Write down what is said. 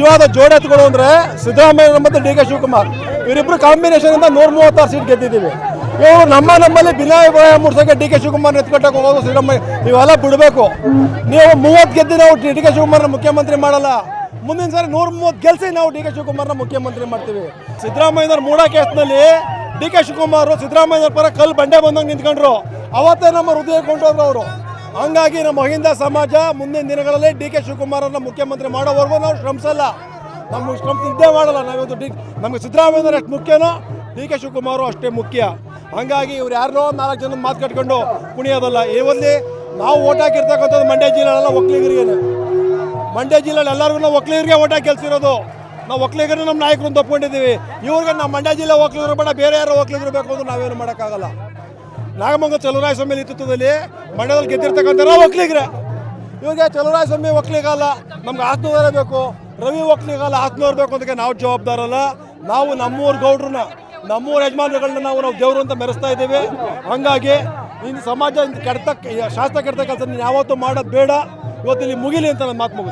ನಿಜವಾದ ಜೋಡೆತ್ತುಗಳು ಅಂದ್ರೆ ಸಿದ್ದರಾಮಯ್ಯ ಮತ್ತು ಡಿ ಕೆ ಶಿವಕುಮಾರ್. ಇವರಿಬ್ರು ಕಾಂಬಿನೇಷನ್ ಇಂದ ನೂರ ಮೂವತ್ತಾರು ಸೀಟ್ ಗೆದ್ದಿದ್ದೀವಿ. ಇವರು ನಮ್ಮ ನಮ್ಮಲ್ಲಿ ಭಿನ್ನಾಭಿಪ್ರಾಯ ಮೂಡ್ಸೋಕೆ ಡಿ ಕೆ ಶಿವಕುಮಾರ್ ಎತ್ಕಟ್ಟಕ್ಕೆ ಹೋಗೋದು ಸಿದ್ದರಾಮಯ್ಯ. ಇವೆಲ್ಲ ಬಿಡಬೇಕು. ನೀವು ಮೂವತ್ತು ಗೆದ್ದು ನಾವು ಡಿ ಕೆ ಶಿವಕುಮಾರ್ನ ಮುಖ್ಯಮಂತ್ರಿ ಮಾಡಲ್ಲ. ಮುಂದಿನ ಸಾರಿ ನೂರ ಮೂವತ್ತು ಗೆಲ್ಸಿ ನಾವು ಡಿ ಕೆ ಶಿವಕುಮಾರ್ನ ಮುಖ್ಯಮಂತ್ರಿ ಮಾಡ್ತೀವಿ. ಸಿದ್ದರಾಮಯ್ಯನವ್ರ ಮೂಡ ಕೇಸ್ನಲ್ಲಿ ಡಿ ಕೆ ಶಿವಕುಮಾರ್ ಸಿದ್ದರಾಮಯ್ಯ ಪರ ಕಲ್ಲು ಬಂಡೆ ಬಂದಂಗೆ ನಿಂತ್ಕೊಂಡ್ರು. ಅವತ್ತೇ ನಮ್ಮ ಹೃದಯ ಕೊಂಡೋದ್ರು ಅವರು. ಹಂಗಾಗಿ ನಮ್ಮ ಅಹಿಂದ ಸಮಾಜ ಮುಂದಿನ ದಿನಗಳಲ್ಲಿ ಡಿ ಕೆ ಶಿವಕುಮಾರನ್ನ ಮುಖ್ಯಮಂತ್ರಿ ಮಾಡೋವರೆಗೂ ನಾವು ಶ್ರಮಿಸಲ್ಲ. ನಮ್ಮ ಶ್ರಮಿಸಿದ್ದೇ ಮಾಡಲ್ಲ. ನಾವಿವತ್ತು ಡಿ ನಮಗೆ ಸಿದ್ದರಾಮಯ್ಯ ಅಷ್ಟು ಮುಖ್ಯನೋ, ಡಿ ಕೆ ಶಿವಕುಮಾರು ಅಷ್ಟೇ ಮುಖ್ಯ. ಹಂಗಾಗಿ ಇವ್ರು ಯಾರನ್ನೋ ನಾಲ್ಕು ಜನ ಮಾತು ಕಟ್ಕೊಂಡು ಕುಣಿಯೋದಲ್ಲ. ಇವಲ್ಲಿ ನಾವು ಓಟ್ ಹಾಕಿರ್ತಕ್ಕಂಥದ್ದು ಮಂಡ್ಯ ಜಿಲ್ಲೆಲ್ಲ ಒಕ್ಕಲಿಗರಿಗೇನೆ ಮಂಡ್ಯ ಜಿಲ್ಲೆಯಲ್ಲಿ ಎಲ್ಲರಿಗೂ ನಾವು ಒಕ್ಕಲಿಗರಿಗೆ ಓಟ್ ಹಾಕಿ ಕೆಲಸಿರೋದು ನಾವು ಒಕ್ಕಲಿಗರನ್ನ ನಮ್ಮ ನಾಯಕರನ್ನು ತಪ್ಕೊಂಡಿದ್ದೀವಿ ಇವ್ರಿಗೆ ನಮ್ಮ ಮಂಡ್ಯ ಜಿಲ್ಲೆ ಒಕ್ಕಲಿಗರು ಬೇಡ, ಬೇರೆ ಯಾರೋ ಒಕ್ಕಲಿಗರು ಬೇಕು ಅಂದ್ರೆ ನಾವೇನು ಮಾಡೋಕ್ಕಾಗಲ್ಲ. ನಾಗಮಂಗ ಚಲುವರಾಯ ಸ್ವಾಮಿ ನೇತೃತ್ವದಲ್ಲಿ ಮಂಡ್ಯದಲ್ಲಿ ಗೆದ್ದಿರ್ತಕ್ಕಂಥ ಒಕ್ಕಲಿಗರೇ ಇವಾಗ ಚಲುವರಾಯ ಸ್ವಾಮಿ ಒಕ್ಕಲಿಗಲ್ಲ ನಮ್ಗೆ ಆತ್ಮವರೇ ಬೇಕು. ರವಿ ಒಕ್ಕಲಿಗಲ್ಲ ಆತ್ಮವ್ರು ಬೇಕು ಅದಕ್ಕೆ ನಾವು ಜವಾಬ್ದಾರಲ್ಲ ನಾವು ನಮ್ಮೂರು ಗೌಡ್ರನ್ನ, ನಮ್ಮೂರ ಯಜಮಾನರುಗಳನ್ನ ನಾವು ನಾವು ದೇವರು ಅಂತ ಮೆರೆಸ್ತಾ ಇದ್ದೀವಿ. ಹಂಗಾಗಿ ಇನ್ನು ಸಮಾಜ ಕೆಡ್ತಕ್ಕ ಕೆಡ್ತ ಶಾಸ್ತ್ರ ಕೆಡ್ತಕ್ಕಂಥ ಯಾವತ್ತೂ ಮಾಡೋದು ಬೇಡ. ಇವತ್ತು ಇಲ್ಲಿ ಮುಗಿಲಿ ಅಂತ ನನ್ನ ಮಾತು